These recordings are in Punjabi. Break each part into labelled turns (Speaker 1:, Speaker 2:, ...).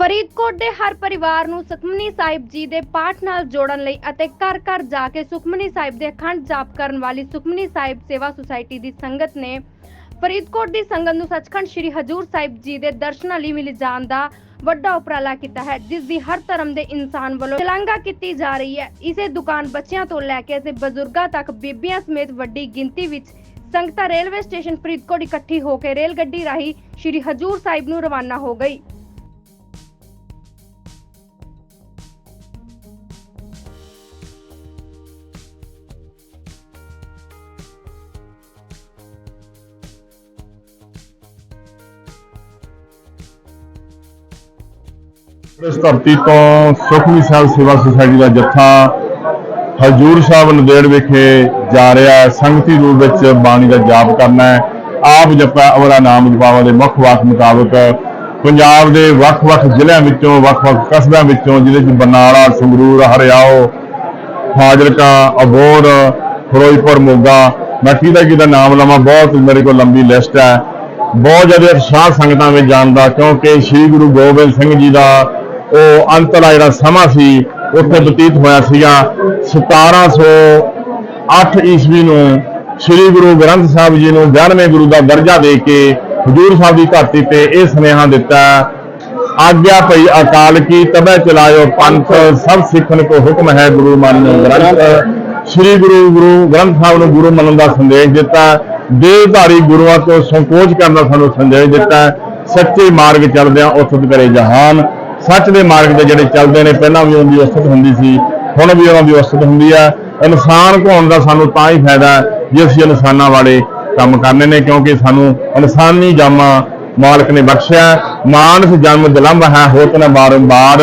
Speaker 1: ਫਰੀਦਕੋਟ ਦੇ ਹਰ ਪਰਿਵਾਰ ਨੂੰ ਸੁਖਮਨੀ ਸਾਹਿਬ ਜੀ ਦੇ ਪਾਠ ਨਾਲ ਜੋੜਨ ਲਈ ਅਤੇ ਘਰ ਘਰ ਜਾ ਕੇ ਸੁਖਮਨੀ ਸਾਹਿਬ ਦੇ ਅਖੰਡ ਜਾਪ ਕਰਨ ਵਾਲੀ ਸੁਖਮਨੀ ਸਾਹਿਬ ਸੇਵਾ ਸੁਸਾਇਟੀ ਦੀ ਸੰਗਤ ਨੇ ਫਰੀਦਕੋਟ ਦੀ ਸੰਗਤ ਨੂੰ ਸੱਚਖੰਡ ਸ੍ਰੀ ਹਜੂਰ ਸਾਹਿਬ ਜੀ ਦੇ ਦਰਸ਼ਨਾਂ ਲਈ ਮਿਲ ਜਾਣ ਦਾ ਵੱਡਾ ਉਪਰਾਲਾ ਕੀਤਾ ਹੈ, ਜਿਸ ਦੀ ਹਰ ਧਰਮ ਦੇ ਇਨਸਾਨ ਵੱਲੋਂ ਸ਼ਲਾਘਾ ਕੀਤੀ ਜਾ ਰਹੀ ਹੈ। ਇਸੇ ਦੁਕਾਨ ਬੱਚਿਆਂ ਤੋਂ ਲੈ ਕੇ ਅਤੇ ਬਜ਼ੁਰਗਾਂ ਤੱਕ ਬੀਬੀਆਂ ਸਮੇਤ ਵੱਡੀ ਗਿਣਤੀ ਵਿੱਚ ਸੰਗਤਾਂ ਰੇਲਵੇ ਸਟੇਸ਼ਨ ਫਰੀਦਕੋਟ ਇਕੱਠੀ ਹੋ ਕੇ ਰੇਲ ਗੱਡੀ ਰਾਹੀਂ ਸ੍ਰੀ ਹਜੂਰ ਸਾਹਿਬ ਨੂੰ ਰਵਾਨਾ ਹੋ ਗਈ।
Speaker 2: ਇਸ ਧਰਤੀ ਤੋਂ ਸੁਖਮਨੀ ਸਾਹਿਬ ਸੇਵਾ ਸੁਸਾਇਟੀ ਦਾ ਜੱਥਾ ਹਜੂਰ ਸਾਹਿਬ ਨਦੇੜ ਵਿਖੇ ਜਾ ਰਿਹਾ ਹੈ। ਸੰਗਤੀ ਰੂਪ ਵਿੱਚ ਬਾਣੀ ਦਾ ਜਾਪ ਕਰਨਾ ਹੈ। ਆਪ ਜਪਾ ਅਵਲਾ ਨਾਮ ਜਪਾਵਾਂ ਦੇ ਮੁੱਖ ਵਾਕ ਮੁਤਾਬਕ ਪੰਜਾਬ ਦੇ ਵੱਖ-ਵੱਖ ਜ਼ਿਲ੍ਹਿਆਂ ਵਿੱਚੋਂ ਵੱਖ-ਵੱਖ ਕਸਬਿਆਂ ਵਿੱਚੋਂ ਜਿਹਦੇ ਵਿੱਚ ਬਰਨਾਲਾ, ਸੰਗਰੂਰ, ਹਰਿਆਓ, ਫਾਜ਼ਿਲਕਾ ਅਬੋਰ ਫਿਰੋਜ਼ਪੁਰ, ਮੋਗਾ, ਮੈਂ ਕਿਹਦਾ ਕਿਹਦਾ ਨਾਮ ਲਵਾਂ, ਬਹੁਤ ਮੇਰੇ ਕੋਲ ਲੰਬੀ ਲਿਸਟ ਹੈ। ਬਹੁਤ ਜ਼ਿਆਦਾ ਉਤਸ਼ਾਹ ਸੰਗਤਾਂ ਵਿੱਚ ਜਾਣ ਦਾ, ਕਿਉਂਕਿ ਸ੍ਰੀ ਗੁਰੂ ਗੋਬਿੰਦ ਸਿੰਘ ਜੀ ਦਾ ਉਹ ਅੰਤ ਵਾਲਾ ਜਿਹੜਾ ਸਮਾਂ ਸੀ, ਉੱਥੇ ਬਤੀਤ ਹੋਇਆ ਸੀਗਾ 1708 ਈਸਵੀ ਨੂੰ ਸ੍ਰੀ ਗੁਰੂ ਗ੍ਰੰਥ ਸਾਹਿਬ ਜੀ ਨੂੰ 11ਵੇਂ ਗੁਰੂ ਦਾ ਦਰਜਾ ਦੇ ਕੇ ਹਜੂਰ ਸਾਹਿਬ ਦੀ ਧਰਤੀ ਤੇ ਇਹ ਸੁਨੇਹਾ ਦਿੱਤਾ, ਆਗਿਆ ਭਈ ਅਕਾਲ ਕੀ ਤਬੈ ਚਲਾਇਓ ਪੰਥ, ਸਭ ਸਿੱਖਣ ਕੋ ਹੁਕਮ ਹੈ ਗੁਰੂ ਮਨ ਗ੍ਰੰਥ। ਸ੍ਰੀ ਗੁਰੂ ਗੁਰੂ ਗ੍ਰੰਥ ਸਾਹਿਬ ਨੂੰ ਗੁਰੂ ਮੰਨਣ ਦਾ ਸੰਦੇਸ਼ ਦਿੱਤਾ ਦੇਵਧਾਰੀ ਗੁਰੂਆਂ ਤੋਂ ਸੰਕੋਚ ਕਰਨ ਦਾ ਸਾਨੂੰ ਸੰਦੇਸ਼ ਦਿੱਤਾ, ਸੱਚੇ ਮਾਰਗ ਚੱਲਦਿਆਂ ਉਸਤ ਕਰੇ ਜਹਾਨ। ਸੱਚ ਦੇ ਮਾਰਗ ਤੇ ਜਿਹੜੇ ਚੱਲਦੇ ਨੇ, ਪਹਿਲਾਂ ਵੀ ਉਹਨਾਂ ਦੀ ਉਸਤ ਹੁੰਦੀ ਸੀ, ਹੁਣ ਵੀ ਉਹਨਾਂ ਦੀ ਉਸਤ ਹੁੰਦੀ ਹੈ ਇਨਸਾਨ ਹੋਣ ਦਾ ਸਾਨੂੰ ਤਾਂ ਹੀ ਫਾਇਦਾ ਹੈ, ਜੇ ਅਸੀਂ ਇਨਸਾਨਾਂ ਵਾਲੇ ਕੰਮ ਕਰਨੇ ਨੇ, ਕਿਉਂਕਿ ਸਾਨੂੰ ਇਨਸਾਨੀ ਜਾਮਾ ਮਾਲਕ ਨੇ ਬਖਸ਼ਿਆ। ਮਾਨਸ ਜਨਮ ਦਿਲੰਬ ਹੈ ਹੋਤ ਨਾ ਬਾਰੰਬਾਰ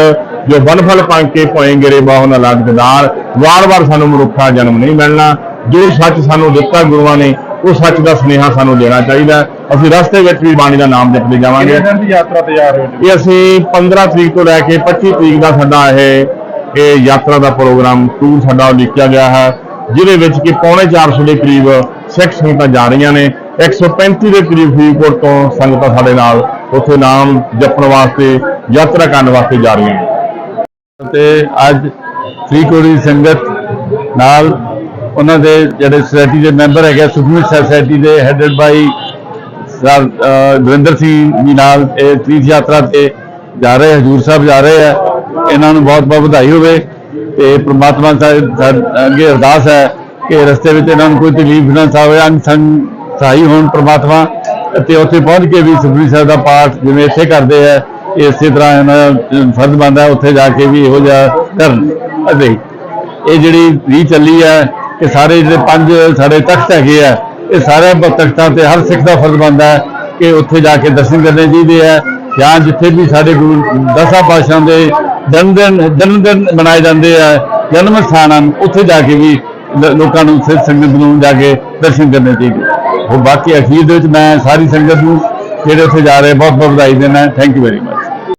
Speaker 2: ਜੋ ਬਨਫਲ ਪੰਕ ਕੇ ਭੋਏ ਗਿਰੇ ਬਾਹੋਂ ਨਾ ਲਾਗਦਾਰ ਵਾਰ-ਵਾਰ ਸਾਨੂੰ ਮਨੁੱਖਾ ਜਨਮ ਨਹੀਂ ਮਿਲਣਾ। ਜੋ ਸੱਚ ਸਾਨੂੰ ਦਿੱਤਾ ਗੁਰੂਆਂ ਨੇ ਉਹ ਸੱਚ ਦਾ ਸੁਨੇਹਾ ਸਾਨੂੰ ਦੇਣਾ ਚਾਹੀਦਾ। ਅਸੀਂ ਰਸਤੇ ਵਿੱਚ ਵੀ ਬਾਣੀ ਦਾ ਨਾਮ ਜਪਦੇ ਜਾਵਾਂਗੇ।
Speaker 3: ਕਿੰਨੇ ਦਿਨ ਦੀ ਯਾਤਰਾ ਤਿਆਰ ਹੋਈ
Speaker 2: ਇਹ ਅਸੀਂ 15 ਤਰੀਕ ਤੋਂ ਲੈ ਕੇ 25 ਤਰੀਕ ਦਾ ਸਾਡਾ ਇਹ ਇਹ ਯਾਤਰਾ ਦਾ ਪ੍ਰੋਗਰਾਮ ਟੂਰ ਸਾਡਾ ਲਿਖਿਆ ਗਿਆ ਹੈ। ਜਿਹਦੇ ਵਿੱਚ ਕਿ ਪੌਣੇ 400 ਦੇ ਕਰੀਬ ਸਿੱਖ ਸੰਗਤਾਂ ਜਾ ਰਹੀਆਂ ਨੇ। 135 ਦੇ ਕਰੀਬ ਫਰੀਦਕੋਟ ਤੋਂ ਸੰਗਤਾਂ ਸਾਡੇ ਨਾਲ ਉੱਥੇ ਨਾਮ ਜਪਣ ਵਾਸਤੇ ਯਾਤਰਾ ਕਰਨ ਵਾਸਤੇ ਜਾ ਰਹੀਆਂ ਨੇ।
Speaker 3: ਤੇ ਅੱਜ ਫਰੀਦਕੋਟ ਦੀ ਸੰਗਤ ਨਾਲ ਉਹਨਾਂ ਦੇ ਜਿਹੜੇ ਸੁਸਾਇਟੀ ਦੇ ਮੈਂਬਰ ਹੈਗੇ ਸੁਖਮਨੀ ਸੋਸਾਇਟੀ ਦੇ ਹੈਡਡ ਬਾਈ ਦਵਿੰਦਰ ਸਿੰਘ ਜੀ ਨਾਲ ਇਹ ਤੀਰਥ ਯਾਤਰਾ ਤੇ ਜਾ ਰਹੇ, ਹਜੂਰ ਸਾਹਿਬ ਜਾ ਰਹੇ ਆ। ਇਹਨਾਂ ਨੂੰ ਬਹੁਤ ਬਹੁਤ ਵਧਾਈ ਹੋਵੇ ਤੇ ਪ੍ਰਮਾਤਮਾ ਸਾ- ਅੱਗੇ ਅਰਦਾਸ ਹੈ ਕਿ ਰਸਤੇ ਵਿੱਚ ਇਹਨਾਂ ਨੂੰ ਕੋਈ ਤਕਲੀਫ ਨਾ ਆਵੇ ਅੰਗ ਸੰਗ ਸਹਾਈ ਹੋਣ ਪ੍ਰਮਾਤਮਾ ਅਤੇ ਉੱਥੇ ਪਹੁੰਚ ਕੇ ਵੀ ਸੁਖਮਨੀ ਸਾਹਿਬ ਦਾ ਪਾਠ ਜਿਵੇਂ ਇੱਥੇ ਕਰਦੇ ਆ ਇਸੇ ਤਰ੍ਹਾਂ ਇਹਨਾਂ ਦਾ ਫਰਜ਼ ਬਣਦਾ ਉੱਥੇ ਜਾ ਕੇ ਵੀ ਇਹੋ ਜਿਹਾ ਕਰਨ। ਅਤੇ ਇਹ ਜਿਹੜੀ ਰੀ ਚੱਲੀ ਹੈ ਕਿ ਸਾਰੇ ਜਿਹੜੇ ਪੰਜ ਸਾਡੇ ਤਖਤ ਹੈਗੇ ਆ, ਇਹ ਸਾਰੇ ਬ- ਤਖਤਾਂ ਤੇ ਹਰ ਸਿੱਖ ਦਾ ਫਰਜ਼ ਬਣਦਾ ਹੈ ਕਿ ਉੱਥੇ ਜਾ ਕੇ ਦਰਸ਼ਨ ਕਰਨੇ ਚਾਹੀਦੇ ਆ। ਜਾਂ ਜਿੱਥੇ ਵੀ ਸਾਡੇ ਗੁਰੂ ਦਸਾਂ ਪਾਤਸ਼ਾਹ ਦੇ ਜਨਮ ਦਿਨ ਜਨਮ ਦਿਨ ਮਨਾਏ ਜਾਂਦੇ ਆ, ਜਨਮ ਸਥਾਨ ਹਨ, ਉੱਥੇ ਜਾ ਕੇ ਵੀ ਲੋਕਾਂ ਨੂੰ ਸਿੱਖ ਸੰਗਤ ਨੂੰ ਜਾ ਕੇ ਦਰਸ਼ਨ ਕਰਨੇ ਚਾਹੀਦੇ। ਉਹ ਬਾਕੀ ਅਖੀਰ ਦੇ ਵਿੱਚ ਮੈਂ ਸਾਰੀ ਸੰਗਤ ਨੂੰ ਜਿਹੜੇ ਉੱਥੇ ਜਾ ਰਹੇ ਬਹੁਤ ਬਹੁਤ ਵਧਾਈ ਦਿੰਦਾ ਥੈਂਕ ਯੂ ਵੈਰੀ ਮਚ